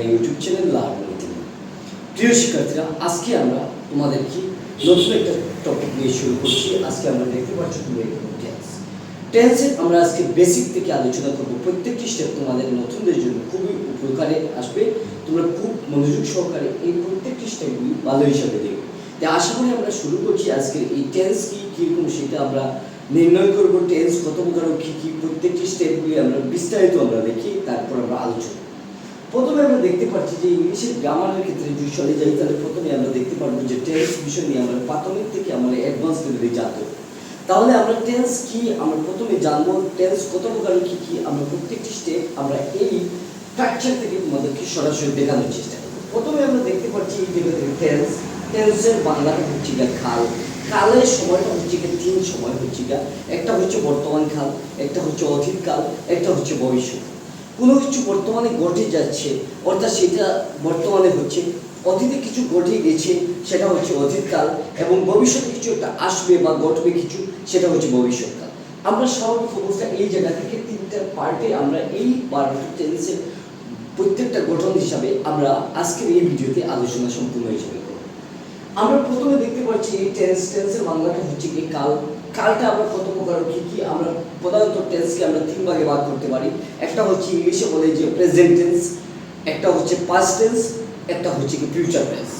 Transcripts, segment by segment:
My YouTube channel learning team প্রিয় শিক্ষার্থীরা, আজকে আমরা তোমাদেরকে নতুন একটা টপিক নিয়ে শুরু করছি। আজকে আমরা দেখতে পাচ্ছ তুমি টেন্স টেন্সে আমরা আজকে বেসিক থেকে আলোচনা করব। প্রত্যেকটি স্টেপ তোমাদের নতুনদের জন্য খুবই উপকারে আসবে। তোমরা খুব মনোযোগ সহকারে এই প্রত্যেকটি স্টেপগুলি ভালো হিসাবে দেখবে। তাই আশা করি আমরা শুরু করছি আজকে এই টেন্স কি কীরকম সেটা আমরা নির্ণয় করব। টেন্স কত প্রকার কী কী প্রত্যেকটি স্টেপগুলি আমরা বিস্তারিত আমরা দেখি, তারপর আমরা আলোচনা। প্রথমে আমরা দেখতে পাচ্ছি যে ইংলিশের গ্রামারের ক্ষেত্রে যদি চলে যাই, তাহলে প্রথমে আমরা দেখতে পারব যে টেন্স বিষয় নিয়ে আমরা প্রাথমিক থেকে আমরা অ্যাডভান্স লেভেলে জানতে তাহলে আমরা টেন্স কি? আমরা প্রথমে জানব টেন্স কত প্রকার কি কি? আমরা প্রত্যেকটি স্টেপ আমরা এই স্ট্রাকচার থেকে তোমাদেরকে সরাসরি দেখানোর চেষ্টা করব। প্রথমে আমরা দেখতে পাচ্ছি এই জায়গা থেকে টেন্স টেন্সের বাংলাটা হচ্ছে গিয়ে খাল। কালের সময়টা হচ্ছে গিয়ে তিন সময় হচ্ছে গিয়ে। একটা হচ্ছে বর্তমান কাল একটা হচ্ছে অতীত কাল একটা হচ্ছে ভবিষ্যৎ। কোনো কিছু বর্তমানে ঘটে যাচ্ছে, অর্থাৎ সেটা বর্তমানে হচ্ছে, অতীতে কিছু ঘটে গেছে, সেটা হচ্ছে অতীতকাল এবং ভবিষ্যতে কিছু একটা আসবে বা ঘটবে কিছু, সেটা হচ্ছে ভবিষ্যৎকাল। আমরা স্বাভাবিক অবস্থা এই জায়গা থেকে তিনটা পার্টে আমরা এই বারোটা টেন্সের প্রত্যেকটা গঠন হিসাবে আমরা আজকের এই ভিডিওতে আলোচনা সম্পূর্ণ হিসাবে করব। আমরা প্রথমে দেখতে পাচ্ছি এই টেন্স টেন্সের বাংলাটা হচ্ছে কি কাল। কালটা আমরা কত প্রকার কি কি আমরা প্রধানত টেন্সকে আমরা তিন ভাগে ভাগ করতে পারি। একটা হচ্ছে ইংলিশে বলে যে প্রেজেন্ট টেন্স একটা হচ্ছে পাস্ট টেন্স একটা হচ্ছে কি ফিউচার টেন্স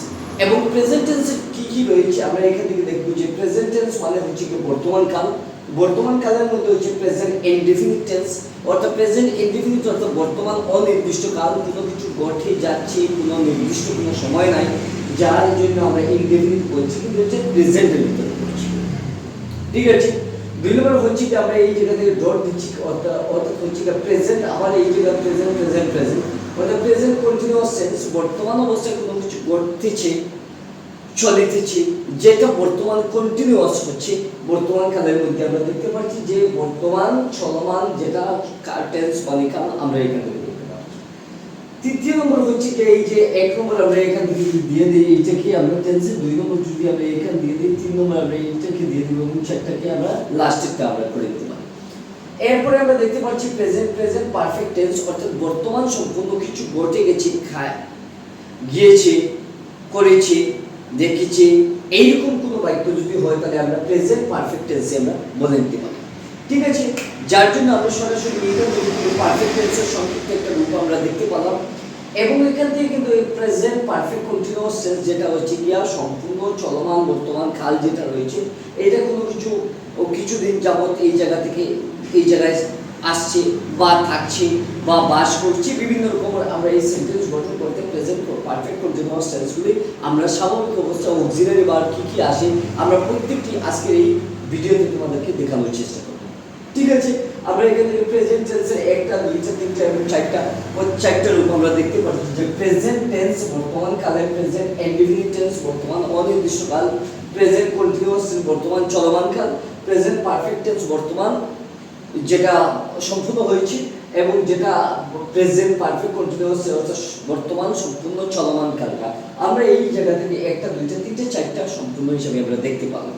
এবং প্রেজেন্ট টেন্সের কি কি রয়েছে? আমরা এখান থেকে দেখব যে প্রেজেন্ট টেন্স মানে হচ্ছে কি বর্তমান কাল। বর্তমান কালের মধ্যে হচ্ছে প্রেজেন্ট ইনডিফিনিট টেন্স অর্থাৎ প্রেজেন্ট ইনডিফিনিট অর্থাৎ বর্তমান অনির্দিষ্ট কাল। কোনো কিছু ঘটে, যাচ্ছে, কোনো নির্দিষ্ট কোনো সময় নাই, যার জন্য আমরা ইনডিফিনিট বলছি, কিন্তু হচ্ছে প্রেজেন্টের ভিতরে বলছি। ঠিক আছে? দুই নম্বর হচ্ছে কি আমরা এই জায়গা থেকে ডট দিচ্ছি অর্থাৎ হচ্ছে কি প্রেজেন্ট আমার এই জায়গা প্রেজেন্ট প্রেজেন্ট প্রেজেন্ট মানে প্রেজেন্ট কন্টিনিউয়াস সেন্স বর্তমান অবস্থায় কোনো কিছু ঘটতেছে, চলিতেছে, যেটা বর্তমান কন্টিনিউয়াস হচ্ছে, বর্তমান কালের মধ্যে আমরা দেখতে পাচ্ছি যে বর্তমান চলমান যেটা টেন্স মানে আমরা এখানে তৃতীয় নম্বর হচ্ছে যে এই যে এক নম্বর আমরা এখান থেকে যদি দিয়ে দিই, এইটাকে আমরা টেন্সের দুই নম্বর যদি আমরা এখান দিয়ে দিই, তিন নম্বর আমরা এইটাকে দিয়ে দিব এবং চারটাকে আমরা লাস্টেরটা আমরা করে দিতে পারি। এরপরে আমরা দেখতে পাচ্ছি প্রেজেন্ট প্রেজেন্ট পারফেক্ট টেন্স অর্থাৎ বর্তমান সম্পূর্ণ কিছু ঘটে গেছে, খায়, গিয়েছে, করেছে, দেখেছে, এইরকম কোনো বাক্য যদি হয়, তাহলে আমরা প্রেজেন্ট পারফেক্ট টেন্সে আমরা বলে নিতে পারি। ঠিক আছে? যার জন্য আমরা সরাসরি পারফেক্ট টেন্সের সংক্ষিপ্ত একটা রূপ আমরা দেখতে পেলাম। এবং এখান থেকে কিন্তু এই প্রেজেন্ট পারফেক্ট কন্টিনিউয়াস টেন্স যেটা হচ্ছে গিয়া সম্পূর্ণ চলমান বর্তমান কাল যেটা রয়েছে, এটা কোনো কিছু কিছুদিন যাবত এই জায়গা থেকে এই জায়গায় আসছে বা থাকছে বা বাস করছে। বিভিন্ন রকমের আমরা এই সেন্টেন্স গঠন করতে প্রেজেন্ট পারফেক্ট কন্টিনিউয়াস টেন্সগুলি আমরা স্বাভাবিক অবস্থা অক্সিলারি বার কী কী আসে আমরা প্রত্যেকটি আজকের এই ভিডিওতে তোমাদেরকে দেখানোর চেষ্টা করব। ঠিক আছে, আমরা এখান প্রেজেন্ট টেন্সের একটা দুইটা তিনটা এবং চারটা ও চারটা রূপ আমরা দেখতে পাচ্ছি যে প্রেজেন্ট টেন্স বর্তমান কালের প্রেজেন্ট ইনডিফিনিট টেন্স বর্তমান অনির্দিষ্ট কাল প্রেজেন্ট কন্টিনিউয়াস বর্তমান চলমান কাল প্রেজেন্ট পারফেক্ট টেন্স বর্তমান যেটা সম্পূর্ণ হয়েছে এবং যেটা প্রেজেন্ট পারফেক্ট কন্টিনিউয়াস অর্থাৎ বর্তমান সম্পূর্ণ চলমান কালটা। আমরা এই জায়গা থেকে একটা, দুইটা, তিনটে, চারটা সম্পূর্ণ হিসাবে আমরা দেখতে পাবো।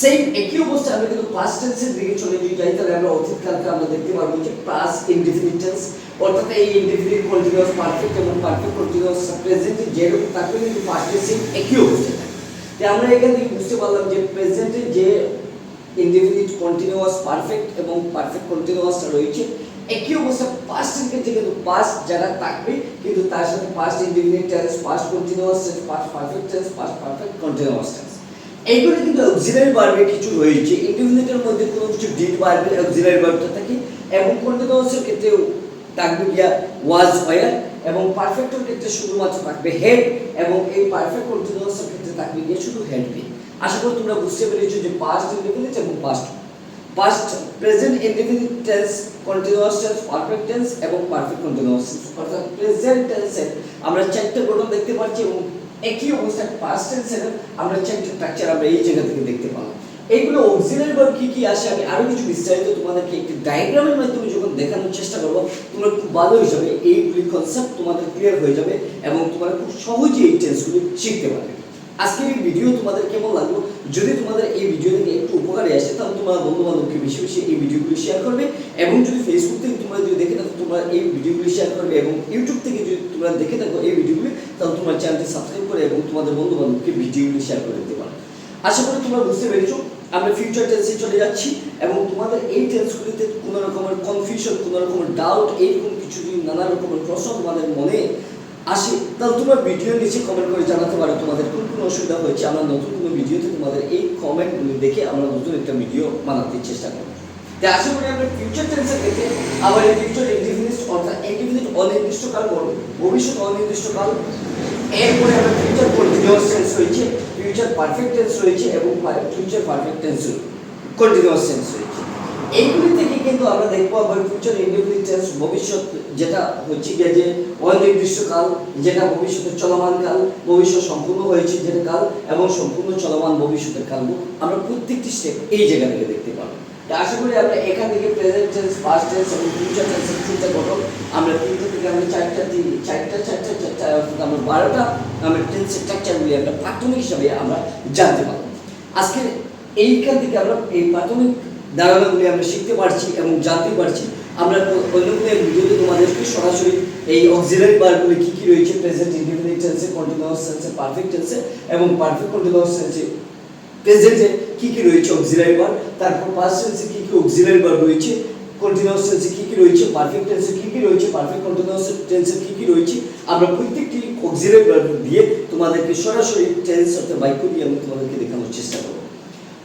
সেই একই অবস্থায় আমরা কিন্তু পাস্ট টেন্সের দিকে চলে যদি যাই, তাহলে আমরা অতীত কালকে আমরা দেখতে পারব যে পাস্ট ইনডিফিনিট টেন্স অর্থাৎ এই ইনডিফিনিট কন্টিনিউয়াস পারফেক্ট এবং পারফেক্ট কন্টিনিউয়াস প্রেজেন্ট যেরকম থাকবে কিন্তু পাস্ট টেন্সে একই অবস্থায় থাকে। তাই আমরা এখান থেকে বুঝতে পারলাম যে প্রেজেন্টে যে ইনডিফিনিট কন্টিনিউয়াস পারফেক্ট এবং পারফেক্ট কন্টিনিউয়াসটা রয়েছে, একই অবস্থা পাস্ট টেন্সের ক্ষেত্রে কিন্তু পাস্ট যারা থাকবে, কিন্তু তার সাথে past indefinite tense past continuous tense past perfect tense past perfect continuous tense এইগুলো কিন্তু অক্সিলারি ভার্বে কিছু রয়েছে। ইন্ডিফিনিটের মধ্যে কোনো কিছু ডিড ভার্বে অক্সিলারি ভার্বটা থাকে এবং কন্টিনিউয়াসের ক্ষেত্রে থাকবে গিয়া ওয়াজ ওয়ার এবং পারফেক্টের ক্ষেত্রে শুধুমাত্র থাকবে হেড এবং এই পারফেক্ট কন্টিনিউয়াসের ক্ষেত্রে থাকবে গিয়ে শুধু হেড বি আশা করি তোমরা বুঝতে পেরেছ যে পাস্ট ইনডিফিনিট এবং past past present indefinite tense continuous tense perfect tense এবং পারফেক্ট কন্টিনিউয়াস টেন্স অর্থাৎ প্রেজেন্ট টেন্সের আমরা চারটে গঠন দেখতে পাচ্ছি এবং একই অবস্থা পাস্ট টেন্সের আমরা চারটি স্ট্রাকচার আমরা এই জায়গা থেকে দেখতে পেলাম এইগুলো অক্সিলারি ভার্ব কি কি আসে আমি আরও কিছু বিস্তারিত তোমাদেরকে একটি ডায়াগ্রামের মাধ্যমে যখন দেখানোর চেষ্টা করব, তোমরা খুব ভালো হিসাবে এইগুলি কনসেপ্ট তোমাদের ক্লিয়ার হয়ে যাবে এবং তোমরা খুব সহজেই এই টেন্সগুলি শিখতে পারবে। আজকের এই ভিডিও তোমাদের কেমন লাগল? যদি তোমাদের এই ভিডিও থেকে একটু উপকারে আসে, তাহলে তোমরা বন্ধু বান্ধবকে বেশি বেশি এই ভিডিওগুলি শেয়ার করবে। এবং যদি ফেসবুক থেকে তোমরা যদি দেখে থাকো, তোমরা এই ভিডিওগুলি শেয়ার করবে এবং ইউটিউব থেকে যদি তোমরা দেখে থাকো এই ভিডিওগুলি তাহলে তোমার চ্যানেলটি সাবস্ক্রাইব করে এবং তোমাদের বন্ধু বান্ধবকে ভিডিওগুলি শেয়ার করে দিতে পারো। আশা করি তোমরা বুঝতে পেরেছ। আমরা ফিউচার টেন্সে চলে যাচ্ছি এবং তোমাদের এই টেন্সগুলিতে কোনো রকমের কনফিউশন কোনো রকমের ডাউট এইরকম কিছু যদি নানা রকমের প্রশ্ন তোমাদের মনে আসে, তাহলে তোমরা ভিডিও নিচে কমেন্ট করে জানাতে পারো তোমাদের কোন কোন অসুবিধা হয়েছে। আমরা নতুন কোনো ভিডিওতে তোমাদের এই কমেন্টগুলি দেখে আমরা নতুন একটা ভিডিও বানাতে চেষ্টা করব। তাই করি আমরা ফিউচার ফিউচার অর্থাৎ আমরা ফিউচার রয়েছে ফিউচার রয়েছে এবং ফিউচার পারফেক্ট কন্টিনিউয়াস রয়েছে। এইগুলি থেকে কিন্তু আমরা দেখব আবার ফিউচার ইনডিফিনিট টেন্স ভবিষ্যৎ যেটা হচ্ছে গিয়ে যে অনির্দিষ্টকাল যেটা ভবিষ্যতে চলমান কাল, ভবিষ্যৎ সম্পূর্ণ হয়েছে যেটা কাল এবং সম্পূর্ণ চলমান ভবিষ্যতের কাল। আমরা প্রত্যেকটি স্টেপ এই জায়গা থেকে দেখতে পাবো। আশা করি আমরা এখান থেকে প্রেজেন্ট টেন্স পাস্ট টেন্স এবং ফিউচার টেন্সের তিনটা গঠন আমরা তিনটা থেকে আমরা চারটা দিই চারটা চারটা চারটা, আমরা বারোটা, আমরা টেন্সের স্ট্রাকচারগুলি আমরা প্রাথমিক হিসাবে আমরা জানতে পারব। আজকে এইখান থেকে আমরা এই প্রাথমিক ধারণাগুলি আমরা শিখতে পারছি এবং জানতে পারছি। আমরা অন্য কোনো ভিডিওতে তোমাদেরকে সরাসরি এই অক্সিলারি বারগুলি কী কী রয়েছে প্রেজেন্ট ইনডিফিনিট টেন্সে কন্টিনিউয়াস টেন্সে পারফেক্ট টেন্সে এবং পারফেক্ট কন্টিনিউয়াস টেন্সে প্রেজেন্টে কি কি রয়েছে অক্সিলারি বার তারপর পাস্ট টেন্সে কী কি অক্সিলারি বার রয়েছে? কন্টিনিউয়াস টেন্সে কি কি রয়েছে? পারফেক্ট টেন্সে কি কি রয়েছে? পারফেক্ট কন্টিনিউয়াস টেন্সে কি কি রয়েছে? আমরা প্রত্যেকটি অক্সিলারি বার দিয়ে তোমাদেরকে সরাসরি টেন্স অর্থাৎ বাক্য দিয়ে আমি তোমাদেরকে দেখানোর চেষ্টা করব।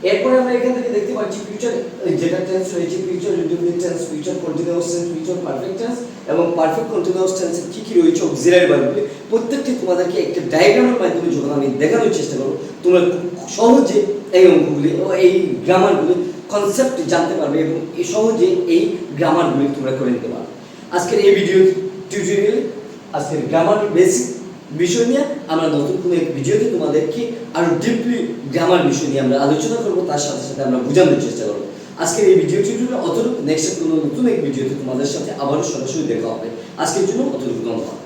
এরপরে আমরা এখান থেকে দেখতে পাচ্ছি ফিউচার যেটা টেন্স রয়েছে future indefinite tense future continuous tense future perfect tense এবং পারফেক্ট কন্টিনিউয়াস টেন্সের কি কি রয়েছে অক্সিলারি বারগুলি প্রত্যেকটি তোমাদেরকে একটা ডায়াগ্রামের মাধ্যমে যখন আমি দেখানোর চেষ্টা করব, তোমরা সহজে এই অঙ্কগুলি ও এই গ্রামারগুলি কনসেপ্ট জানতে পারবে এবং এই সহজে এই গ্রামারগুলি তোমরা করে নিতে পারবে। আজকের এই ভিডিও টিউটোরিয়ালে আজকের গ্রামার বেসিক বিষয় নিয়ে আমরা নতুন কোনো এক ভিডিওতে তোমাদেরকে আরও ডিপলি গ্রামার বিষয় নিয়ে আমরা আলোচনা করব, তার সাথে সাথে আমরা বোঝানোর চেষ্টা করব। আজকের এই ভিডিওটির জন্য অতটুকু নেক্সট কোনো নতুন এক ভিডিওতে তোমাদের সাথে আবারও সরাসরি দেখা হবে। আজকের জন্য অতটুকু, ধন্যবাদ।